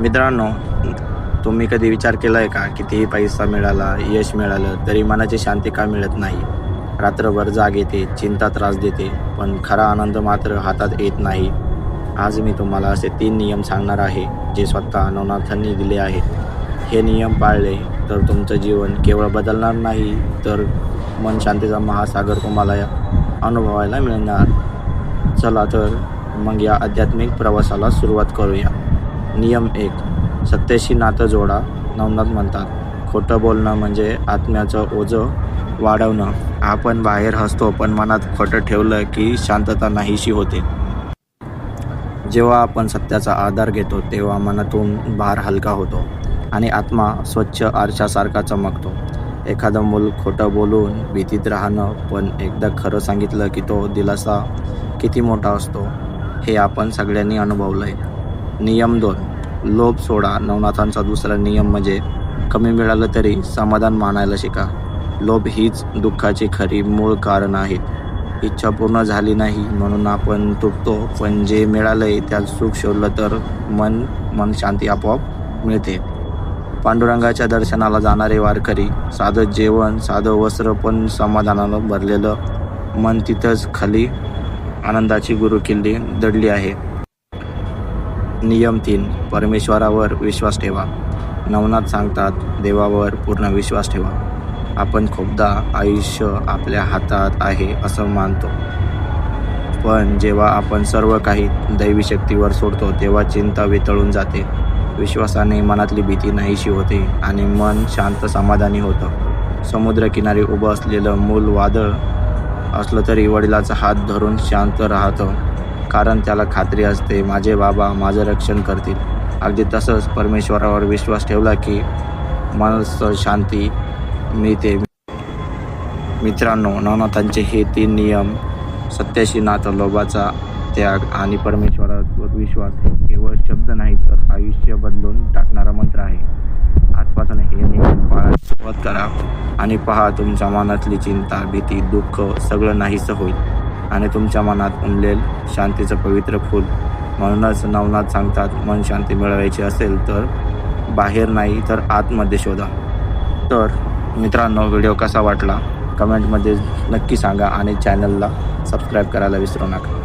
मित्रांनो तुम्ही कधी विचार केला आहे का? कितीही पैसा मिळाला यश मिळालं तरी मनाची शांती का मिळत नाही? रात्रभर जाग येते चिंता त्रास देते पण खरा आनंद मात्र हातात येत नाही. आज मी तुम्हाला असे तीन नियम सांगणार आहे जे स्वतः नवनाथांनी दिले आहेत. हे नियम पाळले तर तुमचं जीवन केवळ बदलणार नाही तर मन शांतीचा महासागर तुम्हाला अनुभवायला मिळणार. चला तर मग या आध्यात्मिक प्रवासाला सुरुवात करूया. नियम एक. सत्तेशी नातं जोडा नवनाथ म्हणतात. खोटं बोलणं म्हणजे आत्म्याचं ओझं वाढवणं. आपण बाहेर हसतो पण मनात खोटं ठेवलं की शांतता नाहीशी होते. जेव्हा आपण सत्याचा आधार घेतो तेव्हा मनातून भार हलका होतो आणि आत्मा स्वच्छ आरशासारखा चमकतो. एखादं मूल खोटं बोलून भीतीत राहणं पण एकदा खरं सांगितलं की तो दिलासा किती मोठा असतो हे आपण सगळ्यांनी अनुभवलं आहे नियम दोन. लोभ सोडा. नवनाथांचा दुसरा नियम म्हणजे कमी मिळालं तरी समाधान मानायला शिका. लोभ हीच दुःखाची खरी मूळ कारण आहे. इच्छा पूर्ण झाली नाही म्हणून आपण तुटतो पण जे मिळालंय त्यात सुख शोधलं तर मन मन शांती आपोआप मिळते. पांडुरंगाच्या दर्शनाला जाणारे वारकरी साधं जेवण साधं वस्त्र पण समाधानानं भरलेलं. मन तिथंच खाली आनंदाची गुरुकिल्ली दडली आहे. नियम तीन. परमेश्वरावर विश्वास ठेवा. नवनाथ सांगतात देवावर पूर्ण विश्वास ठेवा. आपण खूपदा आयुष्य आपल्या हातात आहे असं मानतो. पण जेव्हा आपण सर्व काही दैवी शक्तीवर सोडतो तेव्हा चिंता वितळून जाते. विश्वासाने मनातली भीती नाहीशी होते आणि मन शांत समाधानी होतं. समुद्रकिनारी उभं असलेलं मूल वादळ असलं तरी वडिलाचा हात धरून शांत राहतं. कारण त्याला खात्री असते माझे बाबा माझं रक्षण करतील. अगदी तसंच परमेश्वरावर विश्वास ठेवला की मनस शांती मिळते. मित्रांनो नवनाथांचे हे तीन नियम सत्याशी नाथ लोभाचा त्याग आणि परमेश्वरावर विश्वास हे केवळ शब्द नाही तर आयुष्य बदलून टाकणारा मंत्र आहे. आजपासून हे नियम पाळायला सुरुवात करा आणि पहा तुमच्या मनातली चिंता भीती दुःख सगळं नाहीसं होईल. आणि तुमच्या मनात उमलेल शांतीचं पवित्र फूल. म्हणूनच नवनाथ सांगतात मन शांती मिळवायची असेल तर बाहेर नाही तर आतमध्ये शोधा. तर मित्रांनो व्हिडिओ कसा वाटला? कमेंटमध्ये नक्की सांगा आणि चॅनलला सबस्क्राईब करायला विसरू नका.